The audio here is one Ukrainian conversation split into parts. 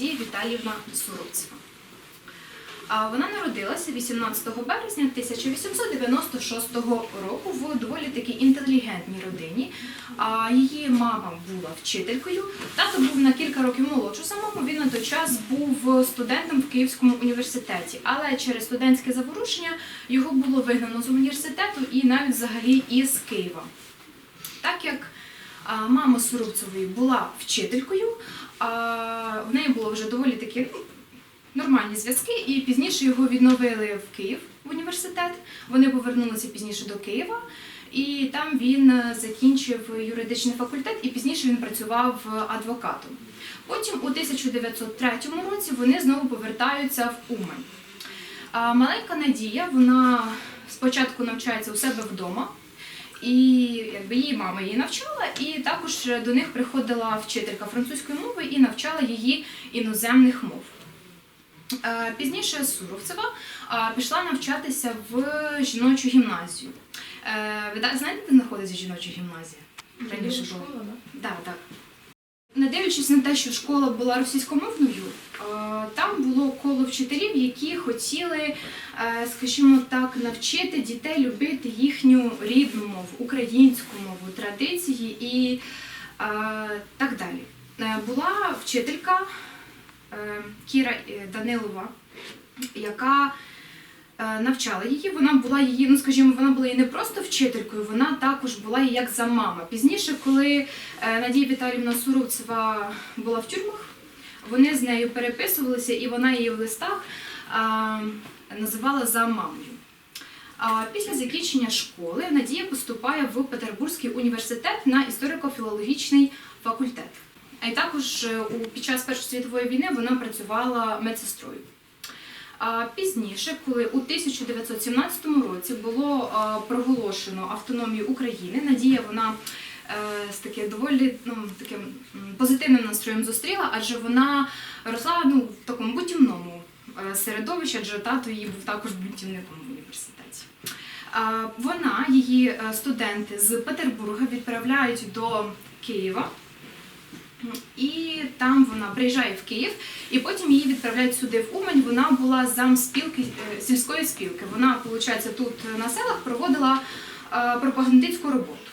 Віталіївна Суровцева. Вона народилася 18 березня 1896 року в доволі такій інтелігентній родині. Її мама була вчителькою, тато був на кілька років молодший самого. Він на той час був студентом в Київському університеті, але через студентське заворушення його було вигнано з університету і навіть взагалі із Києва. Так як мама Суровцевої була вчителькою, в неї було вже доволі такі ну, нормальні зв'язки, і пізніше його відновили в Київ в університет. Вони повернулися пізніше до Києва, і там він е, закінчив юридичний факультет, і пізніше він працював е, адвокатом. Потім у 1903 році вони знову повертаються в Умань. Маленька Надія, вона спочатку навчається у себе вдома, і якби її мама її навчала, і також до них приходила вчителька французької мови і навчала її іноземних мов. Е, Пізніше Суровцева пішла навчатися в жіночу гімназію. Е, Ви знаєте, де знаходиться жіноча гімназія? Раніше школа, да? Так, так. Не дивлячись на те, що школа була російськомовною, там було коло вчителів, які хотіли, е, скажімо так, навчити дітей любити їхню рідну мову, українську мову, традиції і е, так далі. Е, Була вчителька е, Кіра е, Данилова, яка е, навчала її. Вона була її, ну скажімо, вона була її не просто вчителькою, вона також була її як за мама. Пізніше, коли е, Надія Віталіївна Суровцева була в тюрмах, вони з нею переписувалися, і вона її в листах а, називала за мамою. А після закінчення школи Надія поступає в Петербурзький університет на історико-філологічний факультет. А й також е, під час Першої світової війни вона працювала медсестрою. А пізніше, коли у 1917 році було проголошено автономію України, Надія вона з таке доволі ну, таким позитивним настроєм зустріла, адже вона росла ну, в такому бутівному е, середовищі, адже тато її був також бутівником в університеті. Вона, її е, студенти з Петербурга відправляють до Києва. І там вона приїжджає в Київ, і потім її відправляють сюди в Умань. Вона була зам спілки е, сільської спілки. Вона, виходить, тут на селах проводила е, пропагандистську роботу.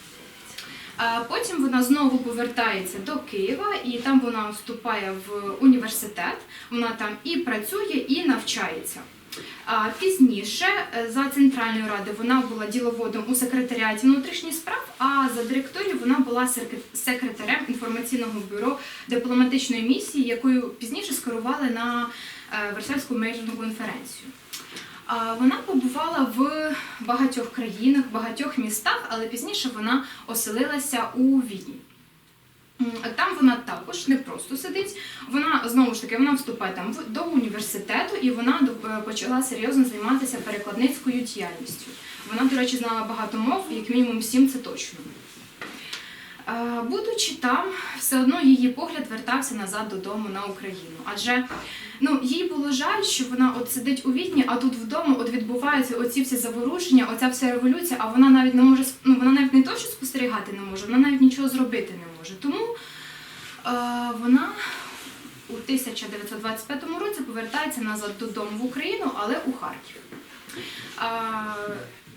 А Потім вона знову повертається до Києва, і там вона вступає в університет. Вона там і працює, і навчається. А пізніше е, за Центральною радою вона була діловодом у секретаріаті внутрішніх справ, а за директорію вона була секретарем інформаційного бюро дипломатичної місії, якою пізніше скерували на е, Версальську мирну конференцію. Вона побувала в багатьох країнах, багатьох містах, але пізніше вона оселилася у Відні. Там вона також не просто сидить. Вона знову ж таки вона вступає там до університету і вона е, почала серйозно займатися перекладницькою діяльністю. Вона, до речі, знала багато мов, як мінімум сім це точно. Е, Будучи там, все одно її погляд вертався назад додому на Україну. Адже ну, їй було жаль, що вона от сидить у Відні, а тут вдома от відбуваються оці всі заворушення, оця вся революція, а вона навіть не може ну, вона навіть не то, що спостерігати не може, вона навіть нічого зробити не може. Тому е, вона у 1925 році повертається назад додому в Україну, але у Харків. А,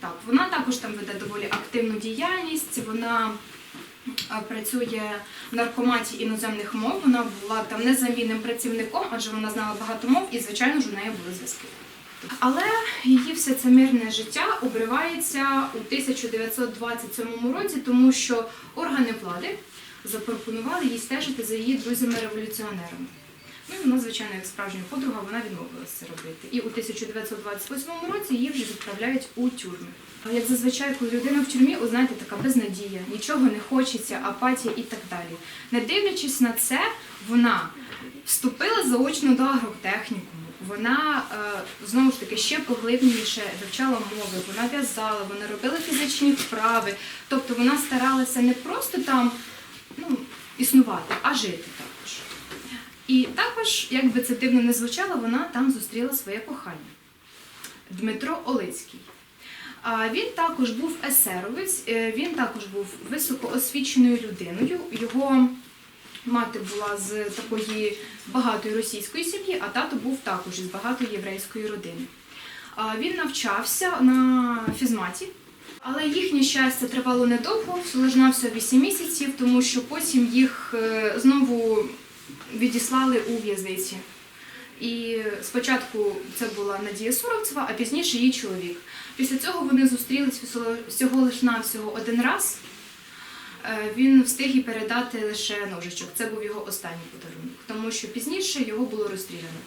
так, вона також там веде доволі активну діяльність. Вона працює в наркоматі іноземних мов. Вона була там незамінним працівником, адже вона знала багато мов, і звичайно ж у неї були зв'язки. Але її все це мирне життя обривається у 1927 році, тому що органи влади запропонували їй стежити за її друзями-революціонерами. Ну і вона, звичайно, як справжня подруга, вона відмовилася це робити. І у 1928 році її вже відправляють у тюрми. А як зазвичай, коли людина в тюрмі, от знаєте, така безнадія, нічого не хочеться, апатія і так далі. Не дивлячись на це, вона вступила заочно до агротехнікуму. Вона е, знову ж таки ще поглибленіше вивчала мови, вона в'язала, вона робила фізичні вправи. Тобто вона старалася не просто там ну, існувати, а жити також. І також, як би це дивно не звучало, вона там зустріла своє кохання Дмитро Олицький. Він також був есеровець, е, він також був високоосвіченою людиною. Його Мати була з такої багатої російської сім'ї, а тато був також із багатої єврейської родини. Він навчався на фізматі, але їхнє щастя тривало недовго, всього 8 місяців, тому що потім їх е, знову відіслали у в'язниці. І спочатку це була Надія Суровцева, а пізніше її чоловік. Після цього вони зустрілись всього- лиш навсього один раз. Е, Він встиг їй передати лише ножичок. Це був його останній подарунок, тому що пізніше його було розстріляно.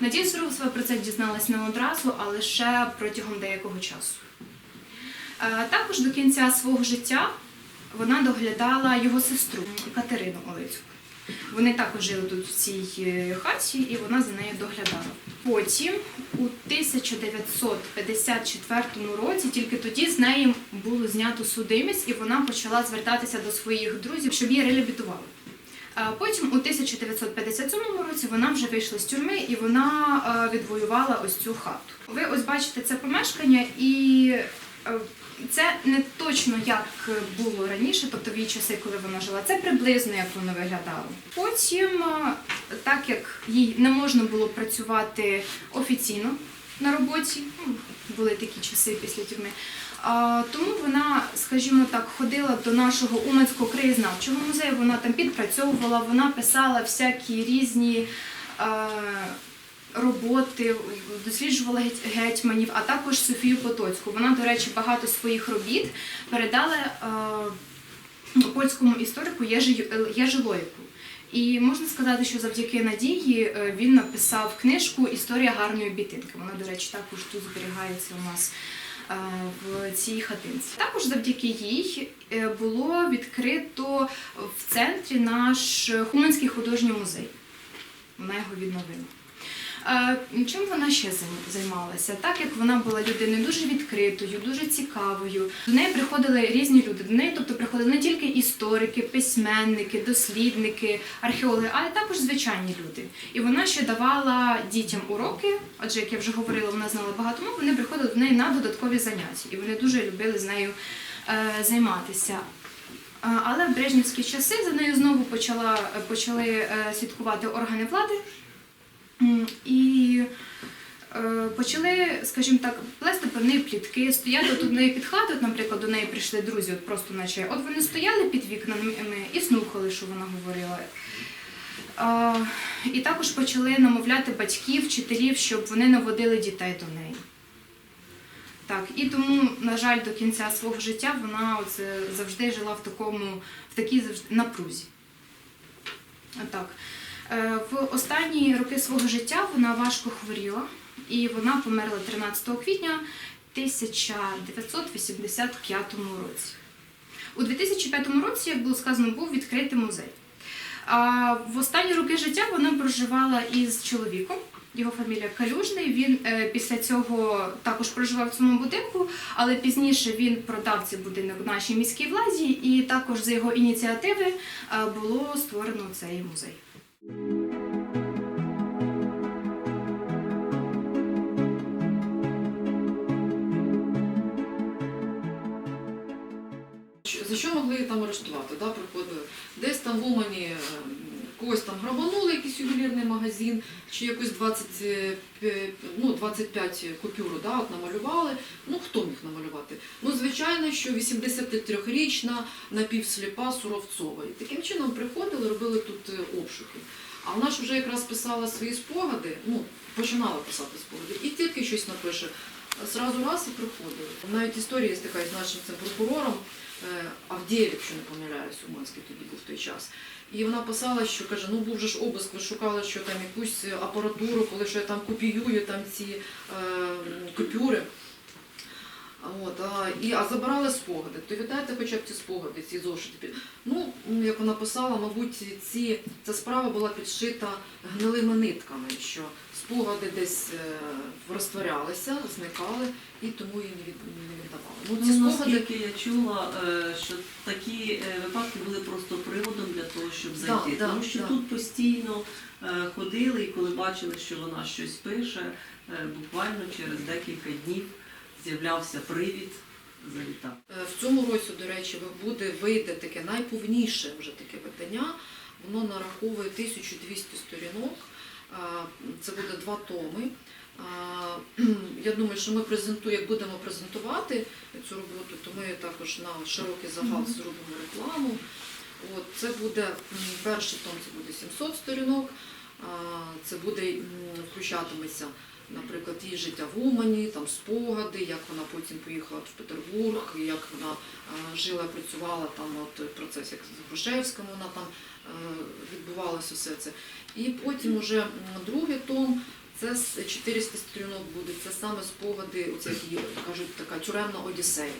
Надія Суровцева про це дізналась не одразу, а лише протягом деякого часу. Е, Також до кінця свого життя вона доглядала його сестру Катерину Олицьку. Вони також жили тут в цій е, хаті, і вона за нею доглядала. Потім, у 1954 році, тільки тоді з неї було знято судимість, і вона почала звертатися до своїх друзів, щоб її реабілітували. Потім, у 1957 році, вона вже вийшла з тюрми і вона е, відвоювала ось цю хату. Ви ось бачите це помешкання, і це не точно як було раніше, тобто в її часи, коли вона жила. Це приблизно як воно виглядало. Потім, е, так як їй не можна було працювати офіційно на роботі, ну, були такі часи після тюрми. Тому вона, скажімо так, ходила до нашого Уманського краєзнавчого музею. Вона там підпрацьовувала, вона писала всякі різні. Е, Роботи досліджувала гетьманів, а також Софію Потоцьку. Вона, до речі, багато своїх робіт передала е, польському історику Єжи, Ю- І можна сказати, що завдяки Надії е, він написав книжку Історія гарної бітинки. Вона, до речі, також тут зберігається у нас е, в цій хатинці. Також завдяки їй е, було відкрито в центрі наш Хуманський художній музей. Вона його відновила. Чим вона ще займалася? Так як вона була людиною дуже відкритою, дуже цікавою. До неї приходили різні люди. До неї, тобто, приходили не тільки історики, письменники, дослідники, археологи, а й також звичайні люди. І вона ще давала дітям уроки. Адже, як я вже говорила, вона знала багато мов. Вони приходили до неї на додаткові заняття, і вони дуже любили з нею е, займатися. Але в брежнівські часи за нею знову почала, почали е, слідкувати органи влади. І е, почали, скажімо так, плести неї плітки, стояти тут в неї під хатою, наприклад, до неї прийшли друзі, от просто наче. От вони стояли під вікнами і слухали, що вона говорила. І також почали намовляти батьків, вчителів, щоб вони наводили дітей до неї. Так, і тому, на жаль, до кінця свого життя вона оце завжди жила в такому, в такій завжди напрузі. Е, В останні роки свого життя вона важко хворіла, і вона померла 13 квітня 1985 році. У 2005 році, як було сказано, був відкритий музей. А в останні роки життя вона проживала із чоловіком. Його фамілія Калюжний. Він е, після цього також проживав в цьому будинку, але пізніше він продав цей будинок нашій міській владі, і також за його ініціативи е, було створено цей музей. За що могли там арештувати? Да, приходили? Десь там в Умані е, когось там грабанули, якийсь ювелірний магазин, чи якось 20, е, ну, 25 купюр да, от намалювали. Ну хто міг намалювати? Ну, звичайно, що 83-річна напівсліпа Суровцова. І таким чином приходили, робили тут е, обшуки. А вона ж вже якраз писала свої спогади, ну, починала писати спогади, і тільки щось напише. Зразу раз і приходили. Навіть історія така з нашим цим прокурором Авдієв, якщо не помиляюсь, Уманський тоді був в той час. І вона писала, що каже, ну був же ж обиск, ви шукали, що там якусь апаратуру, коли що я там копіюю там ці е, купюри. От, а, і, а забирали спогади. То віддайте хоча б ці спогади, ці зошити. Ну, як вона писала, мабуть, ці, ця справа була підшита гнилими нитками, що спогади десь е, розтворялися, зникали, і тому її не, від, не віддавали. Ну, ці Ну, спогади наскільки я чула, е, що такі е, випадки були просто приводом для того, щоб зайти. да, Тому що да. тут постійно е, ходили, і коли бачили, що вона щось пише, е, буквально через декілька днів з'являвся привід. Е, В цьому році, до речі, буде вийде таке найповніше вже таке видання. Воно нараховує 1200 сторінок. Це буде два томи. Я думаю, що ми презентуємо, як будемо презентувати цю роботу, то ми також на широкий загал зробимо рекламу. От, це буде перший том, це буде 700 сторінок. Це буде включатиметься, наприклад, її життя в Умані, там спогади, як вона потім поїхала в Петербург, як вона а, жила, працювала там, от процес як з Грушевським, вона там е, відбувалося все це. І потім уже другий том. Це з 400 сторінок буде, це саме спогади, оце кажуть така тюремна одіссея.